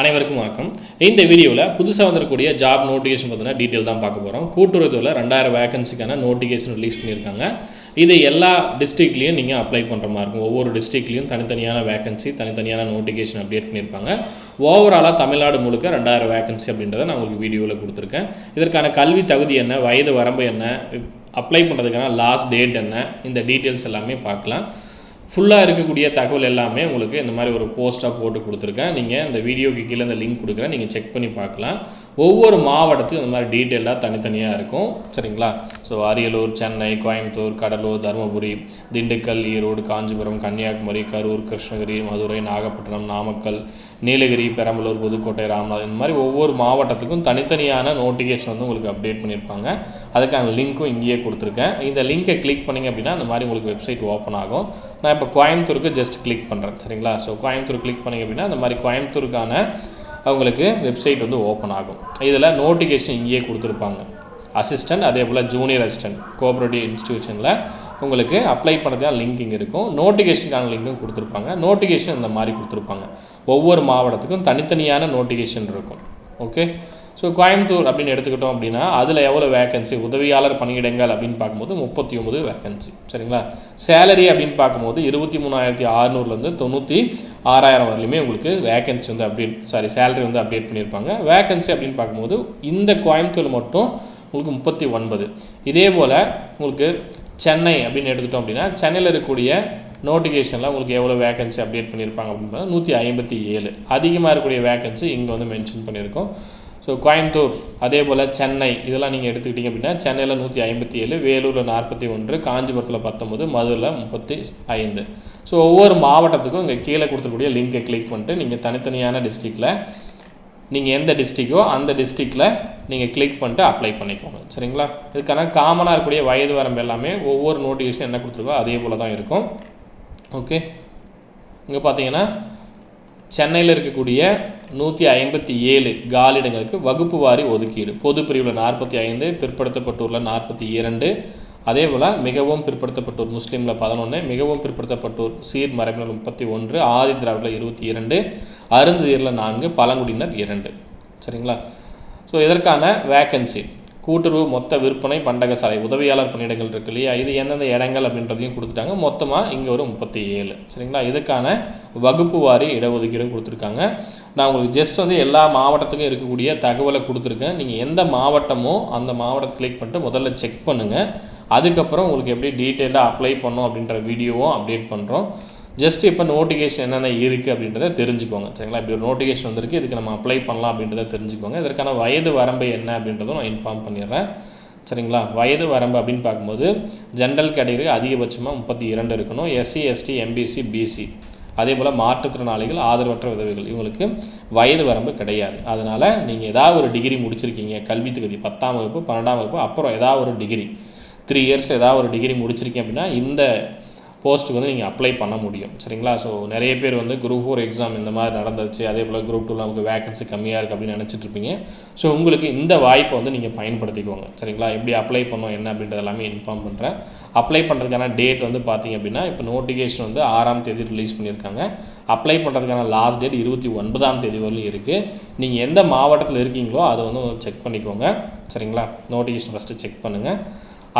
அனைவருக்கும் வணக்கம். இந்த வீடியோவில் புதுசாக வந்திருக்கக்கூடிய ஜாப் நோட்டிஃபிகேஷன் பார்த்தீங்கன்னா டீட்டெயில் தான் பார்க்க போகிறோம் கூட்டுறவுத்துறையில் ரெண்டாயிரம் வேகன்சிக்கான நோட்டிஃபிகேஷன் ரிலீஸ் பண்ணியிருக்காங்க. இது எல்லா டிஸ்ட்ரிக்ட்லேயும் நீங்கள் அப்ளை பண்ணுற மாதிரி இருக்கும். ஒவ்வொரு டிஸ்ட்ரிக்ட்லேயும் தனித்தனியான வேகன்சி தனித்தனியான நோட்டிஃபிகேஷன் அப்டேட் பண்ணியிருப்பாங்க. ஓவராலாக தமிழ்நாடு முழுக்க ரெண்டாயிரம் வேகன்சி அப்படின்றத நான் உங்களுக்கு வீடியோவில் கொடுத்துருக்கேன். இதற்கான கல்வி தகுதி என்ன வயது வரம்பு என்ன அப்ளை பண்ணுறதுக்கான லாஸ்ட் டேட் என்ன இந்த டீட்டெயில்ஸ் எல்லாமே பார்க்கலாம். ஃபுல்லாக இருக்கக்கூடிய தகவல் எல்லாமே உங்களுக்கு இந்த மாதிரி ஒரு போஸ்ட்டாக போட்டு கொடுத்துருக்கேன். நீங்கள் இந்த வீடியோக்கு கீழே இந்த லிங்க் கொடுக்குறேன். நீங்கள் செக் பண்ணி பார்க்கலாம். ஒவ்வொரு மாவட்டத்துக்கும் இந்த மாதிரி டீட்டெயிலாக தனித்தனியாக இருக்கும். சரிங்களா? ஸோ அரியலூர் சென்னை கோயம்புத்தூர் கடலூர் தருமபுரி திண்டுக்கல் ஈரோடு காஞ்சிபுரம் கன்னியாகுமரி கரூர் கிருஷ்ணகிரி மதுரை நாகப்பட்டினம் நாமக்கல் நீலகிரி பெரம்பலூர் புதுக்கோட்டை ராமநாதன் இந்த மாதிரி ஒவ்வொரு மாவட்டத்துக்கும் தனித்தனியான நோட்டிஃபிகேஷன் வந்து உங்களுக்கு அப்டேட் பண்ணியிருப்பாங்க. அதுக்கான லிங்க்கும் இங்கேயே கொடுத்துருக்கேன். இந்த லிங்கை கிளிக் பண்ணிங்க அப்படின்னா அந்த மாதிரி உங்களுக்கு வெப்சைட் ஓப்பன் ஆகும். நான் இப்போ கோயம்புத்தூருக்கு ஜஸ்ட் கிளிக் பண்ணுறேன் சரிங்களா? ஸோ கோயம்புத்தூர் கிளிக் பண்ணிங்க அப்படின்னா அந்த மாதிரி கோயம்புத்தூருக்கான அவங்களுக்கு வெப்சைட் வந்து ஓப்பன் ஆகும். இதில் நோட்டிஃபிகேஷன் இங்கேயே கொடுத்துருப்பாங்க. அசிஸ்டன்ட் அதே போல் ஜூனியர் அசிஸ்டன்ட் கோஆப்ரேட்டிவ் இன்ஸ்டியூஷனில் உங்களுக்கு அப்ளை பண்ணுறதுக்கான லிங்க் இங்கே இருக்கும். நோட்டிஃபிகேஷனுக்கான லிங்க்கும் கொடுத்துருப்பாங்க. நோட்டிஃபிகேஷன் இந்த மாதிரி கொடுத்துருப்பாங்க. ஒவ்வொரு மாவட்டத்துக்கும் தனித்தனியான நோட்டிஃபிகேஷன் இருக்கும். ஓகே ஸோ கோயம்புத்தூர் அப்படின்னு எடுத்துக்கிட்டோம் அப்படின்னா அதில் எவ்வளோ வேகன்சி உதவியாளர் பணியிடங்கள் அப்படின்னு பார்க்கும்போது முப்பத்தி ஒம்பது வேகன்சி சரிங்களா? சேலரி அப்படின்னு பார்க்கும்போது இருபத்தி மூணாயிரத்தி ஆறுநூறுலேருந்து தொண்ணூற்றி ஆறாயிரம் வரலையுமே உங்களுக்கு வேகன்சி வந்து அப்டேட் சாரி சேலரி வந்து அப்டேட் பண்ணியிருப்பாங்க. வேகன்சி அப்படின்னு பார்க்கும்போது இந்த கோயம்புத்தூர் மட்டும் உங்களுக்கு முப்பத்தி ஒன்பது. இதே போல் உங்களுக்கு சென்னை அப்படின்னு எடுத்துட்டோம் அப்படின்னா சென்னையில் இருக்கக்கூடிய நோட்டிஃபிகேஷனில் உங்களுக்கு எவ்வளோ வேகன்சி அப்டேட் பண்ணியிருப்பாங்க அப்படின்னா நூற்றி ஐம்பத்தி ஏழு. அதிகமாக இருக்கக்கூடிய வேகன்சி இங்கே வந்து மென்ஷன் பண்ணியிருக்கோம். ஸோ கோயம்புத்தூர் அதே போல் சென்னை இதெல்லாம் நீங்கள் எடுத்துக்கிட்டிங்க அப்படின்னா சென்னையில் நூற்றி ஐம்பத்தி ஏழு வேலூரில் நாற்பத்தி ஒன்று காஞ்சிபுரத்தில் பத்தொம்பது மதுரில் முப்பத்தி ஐந்து. ஸோ ஒவ்வொரு மாவட்டத்துக்கும் இங்கே கீழே கொடுத்துருக்கூடிய லிங்கை கிளிக் பண்ணிட்டு நீங்கள் தனித்தனியான டிஸ்ட்ரிக்டில் நீங்கள் எந்த டிஸ்ட்ரிக்கோ அந்த டிஸ்ட்ரிக்டில் நீங்கள் கிளிக் பண்ணிட்டு அப்ளை பண்ணிக்கோங்க. சரிங்களா? இதுக்கான காமனாக இருக்கக்கூடிய வயது வரம்பு எல்லாமே ஒவ்வொரு நோட்டிஃபிகேஷன் என்ன கொடுத்துருக்கோ அதே போல் தான் இருக்கும். ஓகே இங்கே பார்த்தீங்கன்னா சென்னையில் இருக்கக்கூடிய நூற்றி ஐம்பத்தி ஏழு காலிடங்களுக்கு வகுப்பு வாரி ஒதுக்கீடு. பொது பிரிவில் நாற்பத்தி ஐந்து பிற்படுத்தப்பட்டூரில் நாற்பத்தி இரண்டு அதே போல் மிகவும் பிற்படுத்தப்பட்டோர் முஸ்லீமில் பதினொன்று மிகவும் பிற்படுத்தப்பட்டோர் சீர் மரபினர் முப்பத்தி ஒன்று ஆதி திராவிடர் இருபத்தி இரண்டு அருந்ததியரில் நான்கு பழங்குடியினர் இரண்டு. சரிங்களா? ஸோ இதற்கான வேக்கன்சி கூட்டுறவு மொத்த விற்பனை பண்டகசாலை உதவியாளர் பணியிடங்கள் இருக்கு இல்லையா? இது எந்தெந்த இடங்கள் அப்படின்றதையும் கொடுத்துட்டாங்க. மொத்தமாக இங்கே ஒரு முப்பத்தி ஏழு. சரிங்களா? இதுக்கான வகுப்பு வாரி இடஒதுக்கீடும் கொடுத்துருக்காங்க. நான் உங்களுக்கு ஜஸ்ட் வந்து எல்லா மாவட்டத்துக்கும் இருக்கக்கூடிய தகவலை கொடுத்துருக்கேன். நீங்கள் எந்த மாவட்டமோ அந்த மாவட்டத்தை கிளிக் பண்ணிட்டு முதல்ல செக் பண்ணுங்கள் அதுக்கப்புறம் உங்களுக்கு எப்படி டீட்டெயிலாக அப்ளை பண்ணோம் அப்படின்ற வீடியோவும் அப்டேட் பண்ணுறோம் ஜஸ்ட் இப்போ நோட்டிஃபிகேஷன் என்னென்ன இருக்குது அப்படின்றத தெரிஞ்சுக்கோங்க. சரிங்களா? இப்படி ஒரு நோட்டிஃபிகேஷன் வந்திருக்கு இதுக்கு நம்ம அப்ளை பண்ணலாம் அப்படின்றத தெரிஞ்சுக்கோங்க. இதற்கான வயது வரம்பு என்ன அப்படின்றதும் நான் இன்ஃபார்ம் பண்ணிடுறேன். சரிங்களா? வயது வரம்பு அப்படின்னு பார்க்கும்போது ஜென்ரல் கேட்டகரி அதிகபட்சமாக முப்பத்தி இரண்டு இருக்கணும். எஸ்சி எஸ்டி எம்பிசி பிசி அதே போல் மாற்றுத்திறனாளிகள் ஆதரவற்ற உதவிகள். இவங்களுக்கு வயது வரம்பு கிடையாது. அதனால் நீங்கள் ஏதாவது ஒரு டிகிரி முடிச்சிருக்கீங்க. கல்வி தகுதி பத்தாம் வகுப்பு பன்னெண்டாம் வகுப்பு அப்புறம் ஏதாவது ஒரு டிகிரி த்ரீ இயர்ஸில் ஏதாவது ஒரு டிகிரி முடிச்சிருக்கீங்க அப்படின்னா இந்த போஸ்ட்டுக்கு வந்து நீங்கள் அப்ளை பண்ண முடியும். சரிங்களா? ஸோ நிறைய பேர் வந்து குரூப் ஃபோர் எக்ஸாம் இந்த மாதிரி நடந்துச்சு. அதே போல் குரூப் டூவில் நமக்கு வேகன்சி கம்மியாக இருக்குது அப்படின்னு நினச்சிட்ருப்பீங்க ஸோ உங்களுக்கு இந்த வாய்ப்பை வந்து நீங்கள் பயன்படுத்திக்கோங்க. சரிங்களா? எப்படி அப்ளை பண்ணோம் என்ன அப்படின்றது எல்லாமே இன்ஃபார்ம் பண்ணுறேன் அப்ளை பண்ணுறதுக்கான டேட் வந்து பார்த்தீங்க அப்படின்னா இப்போ நோட்டிஃபிகேஷன் வந்து ஆறாம் தேதி ரிலீஸ் பண்ணியிருக்காங்க. அப்ளை பண்ணுறதுக்கான லாஸ்ட் டேட் இருபத்தி ஒன்பதாம் தேதி வரலையும் இருக்குது நீங்கள் எந்த மாவட்டத்தில் இருக்கீங்களோ அதை வந்து செக் பண்ணிக்கோங்க. சரிங்களா? நோட்டிஃபிகேஷன் ஃபஸ்ட்டு செக் பண்ணுங்கள்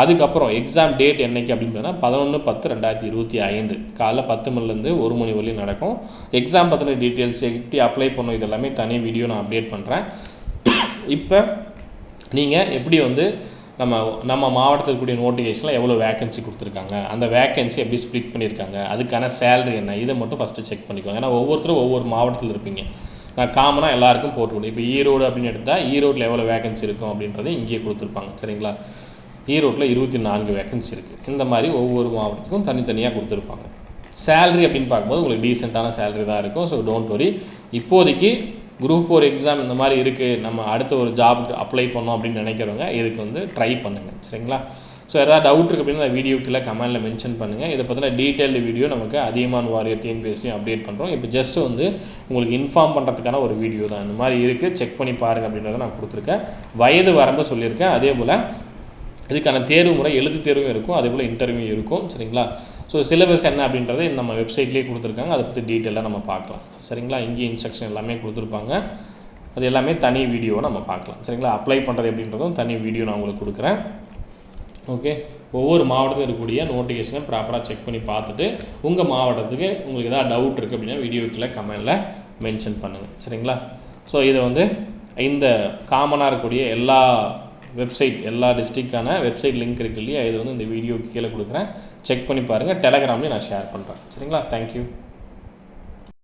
அதுக்கப்புறம் எக்ஸாம் டேட் என்னைக்கு அப்படின்னு பார்த்தீங்கன்னா பதினொன்று பத்து ரெண்டாயிரத்தி இருபத்தி ஐந்து. காலைல பத்து மணிலேருந்து ஒரு மணி வரையும் நடக்கும். எக்ஸாம் பற்றின டீட்டெயில்ஸ் எப்படி அப்ளை பண்ணணும் இது எல்லாமே தனி வீடியோ நான் அப்டேட் பண்ணுறேன் இப்போ நீங்கள் எப்படி வந்து நம்ம நம்ம மாவட்டத்தில் கூடிய நோட்டிஃபிகேஷனில் எவ்வளோ வேகன்சி கொடுத்துருக்காங்க? அந்த வேக்கன்சி எப்படி ஸ்ப்ளிட் பண்ணியிருக்காங்க? அதுக்கான சேலரி என்ன? இதை மட்டும் ஃபஸ்ட்டு செக் பண்ணிக்கோங்க. ஏன்னா ஒவ்வொருத்தரும் ஒவ்வொரு மாவட்டத்தில் இருப்பீங்க. நான் காமனாக எல்லாருக்கும் போட்டுக்கணும். இப்போ ஈரோடு அப்படின்னு எடுத்தால் ஈரோட்டில் எவ்வளோ வேகன்சி இருக்கும் அப்படின்றதையும் இங்கேயே கொடுத்துருப்பாங்க. சரிங்களா? ஈரோட்டில் இருபத்தி நான்கு வேக்கன்சி இருக்குது இந்த மாதிரி ஒவ்வொரு மாவட்டத்துக்கும் தனித்தனியாக கொடுத்துருப்பாங்க. சேல்ரி அப்படின்னு பார்க்கும்போது உங்களுக்கு டீசெண்டான சேலரி தான் இருக்கும். ஸோ டோன்ட் வரி இப்போதைக்கு குரூப் ஃபோர் எக்ஸாம் இந்த மாதிரி இருக்குது நம்ம அடுத்த ஒரு ஜாப் அப்ளை பண்ணோம் அப்படின்னு நினைக்கிறவங்க இதுக்கு வந்து ட்ரை பண்ணுங்கள் சரிங்களா? ஸோ எதாவது டவுட் இருக்குது அப்படின்னா அந்த வீடியோக்குள்ளே கமெண்டில் மென்ஷன் பண்ணுங்கள் இதை பற்றின டீட்டெயில்டு வீடியோ நமக்கு அதிகமான வாரியர் டிஎன்பிஎஸ்லையும் அப்டேட் பண்ணுறோம் இப்போ ஜஸ்ட் வந்து உங்களுக்கு இன்ஃபார்ம் பண்ணுறதுக்கான ஒரு வீடியோ தான். இந்த மாதிரி இருக்குது செக் பண்ணி பாருங்கள் அப்படின்றத நான் கொடுத்துருக்கேன். வயது வரம்பு சொல்லியிருக்கேன். அதே போல் இதுக்கான தேர்வு முறை எழுத்து தேர்வும் இருக்கும் அதே போல் இன்டர்வியூ இருக்கும் சரிங்களா? ஸோ சிலபஸ் என்ன அப்படின்றத நம்ம வெப்சைட்லேயே கொடுத்துருக்காங்க. அதை பற்றி டீட்டெயிலாக நம்ம பார்க்கலாம். சரிங்களா? இங்கே இன்ஸ்ட்ரக்ஷன் எல்லாமே கொடுத்துருப்பாங்க. அது எல்லாமே தனி வீடியோவை நம்ம பார்க்கலாம். சரிங்களா? அப்ளை பண்ணுறது எப்படின்றதும் தனி வீடியோ நான் உங்களுக்கு கொடுக்குறேன். ஓகே ஒவ்வொரு மாவட்டத்தில் இருக்கக்கூடிய நோட்டிஃபிகேஷனை ப்ராப்பராக செக் பண்ணி பார்த்துட்டு உங்கள் மாவட்டத்துக்கு உங்களுக்கு ஏதாவது டவுட் இருக்குது அப்படின்னா வீடியோக்குள்ளே கமெண்டில் மென்ஷன் பண்ணுங்கள் சரிங்களா? ஸோ இதை வந்து இந்த காமனாக இருக்கக்கூடிய எல்லா வெப்சைட் எல்லா டிஸ்ட்ரிக்டான வெப்சைட் லிங்க் இருக்கு இல்லையா? இது வந்து இந்த வீடியோக்கு கீழே கொடுக்குறேன். செக் பண்ணி பாருங்கள் டெலகிராம்லேயும் நான் ஷேர் பண்ணுறேன் சரிங்களா? தேங்க்யூ